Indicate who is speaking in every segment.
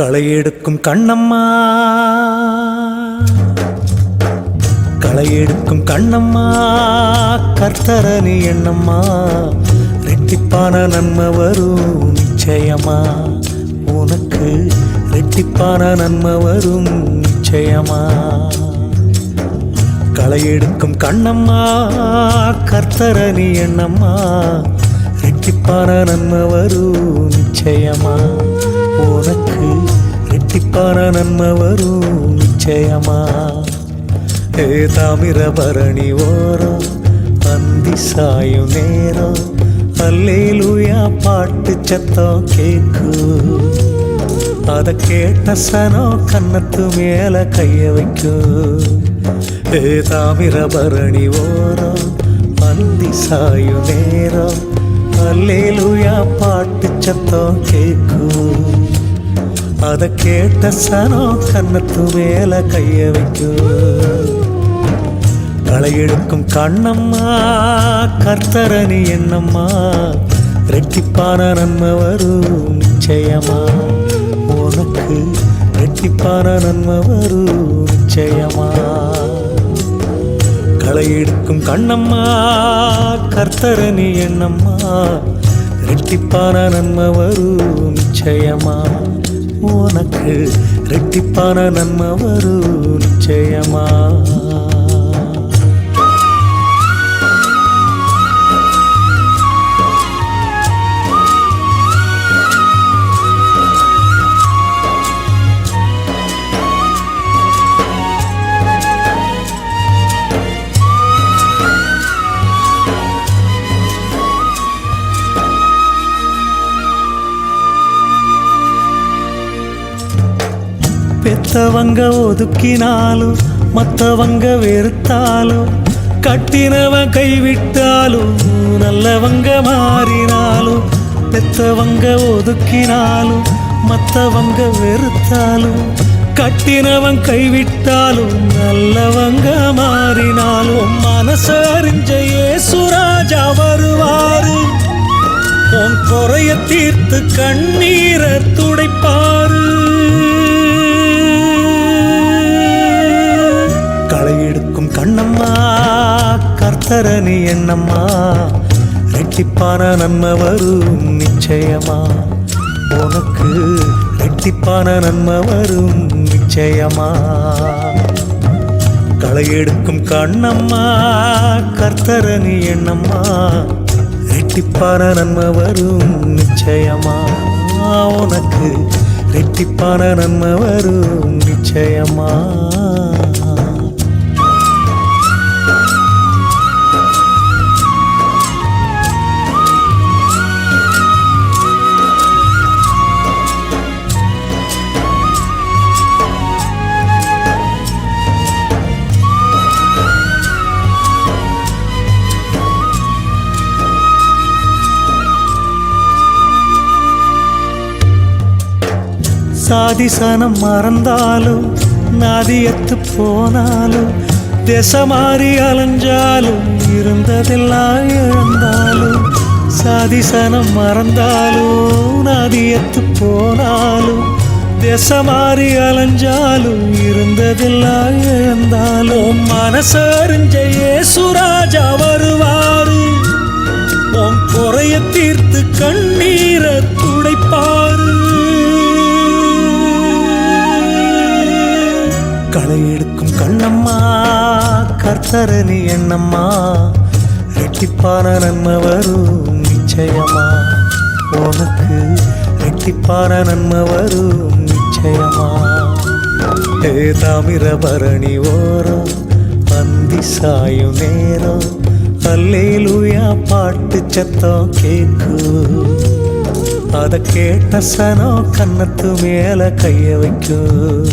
Speaker 1: களையெடுக்கும் கண்ணம்மா. களையெடுக்கும் கண்ணம்மா. கர்த்தரணி எண்ணம்மா ரெட்டிப்பான நன்மை வரும் நிச்சயமா. உனக்கு ரெட்டிப்பான நன்மை வரும் நிச்சயமா களையெடுக்கும் கண்ணம்மா. கர்த்தரணி எண்ணம்மா ரெட்டிப்பான நன்மை வரும் நிச்சயமா. உனக்கு ரெட்டிப்பான நன்மை வரும் நிச்சயமா? ஏ தாமிரபரணி ஓரம் அந்தி சாயும் நேரம் அல்லேலூயா பாட்டு சத்தம் கேக்கும் அத கேட்ட சனோ கன்னத்து மேல கைய வைக்கும் ஏ தாமிரபரணி ஓரம் அந்தி சாயும் நேரம் அல்லேலூயா பாட்டு சத்தம் கேக்கும் அதை கேட்ட சனோ கன்னத்து மேல கைய வைக்கும் களை எடுக்கும் கண்ணம்மா கர்த்தரணி என்னம்மா? ரெட்டிப்பான நன்மை வரும் நிச்சயமா? உனக்கு ரெட்டிப்பான நன்மை வரும் நிச்சயமா? களை எடுக்கும் கண்ணம்மா கர்த்தரணி என்னம்மா? ரெட்டிப்பான நன்மை வரும் நிச்சயமா? உனக்கு ரெட்டிப்பான நன்மை வரும் நிச்சயமா. மற்றவங்க ஒதுக்கினாலும் மற்றவங்க வெறுத்தாலும் கட்டினவன் கைவிட்டாலும் நல்லவங்க மாறினாலும் பெத்தவங்க ஒதுக்கினாலும் மற்றவங்க வெறுத்தாலும் கட்டினவன் கைவிட்டாலும் நல்லவங்க மாறினாலும் மனசறிஞ்ச ஏசுராஜா வருவாரு. உன் குறைய தீர்த்து கண்ணி நீ எண்ணம்மா ரெட்டிப்பான நன்மை வரும் நிச்சயமா? உனக்கு ரெட்டிப்பான நன்மை வரும் நிச்சயமா? களை எடுக்கும் கண்ணம்மா கர்த்தரணி எண்ணம்மா ரெட்டிப்பான நன்மை வரும் நிச்சயமா? உனக்கு ரெட்டிப்பான நன்மை வரும் நிச்சயமா? சாதிசனம் மறந்தாலும் நாதியத்து போனாலும் திசை அலைஞ்சாலும் இருந்ததெல்லாம் இழந்தாலும் சாதிசனம் மறந்தாலும் நாதியத்து போனாலும் திசை அலைஞ்சாலும் இருந்ததெல்லாம் இழந்தாலும். மனசறிஞ்ச ஏசுராஜா களை எடுக்கும் கண்ணம்மா கர்த்தரணி எண்ணம்மா ரெட்டிப்பான நன்மை வரும் நிச்சயமா? உனக்கு ரெட்டிப்பான நன்மை வரும் நிச்சயமா? ஏ தாமிரபரணி ஓரம் அந்தி சாயும் நேரம் அல்லேலூயா பாட்டு சத்தம் கேட்கும். அத கேட்ட சனோ கன்னத்து மேல கைய வைக்கும்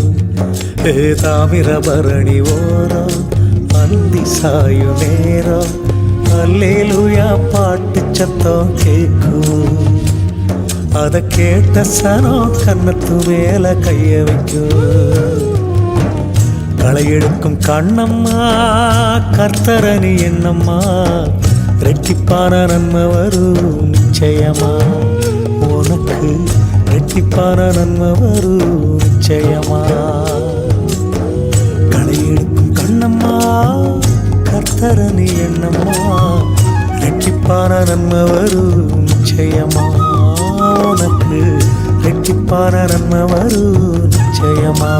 Speaker 1: ஏ தாமிரபரணி ஓரம் அந்தி சாயு நேரம் அல்லேலுயா பாட்டு சத்தம் கேட்கும் அத கேட்ட சனோ கன்னத்து மேல கைய வைக்கும் களை எடுக்கும் கண்ணம்மா கர்த்தரணி என்னம்மா? ரெட்டிப்பான நன்மை வரும் நிச்சயமா. உனக்கு ரெட்டிப்பான நன்மை வரும் நிச்சயமா? களை எடுக்கும் கண்ணம்மா கர்த்தரணி எண்ணம்மா ரெட்டிப்பான நன்மை வரும் நிச்சயமா? உனக்கு ரெட்டிப்பான நன்மை வரும் நிச்சயமா?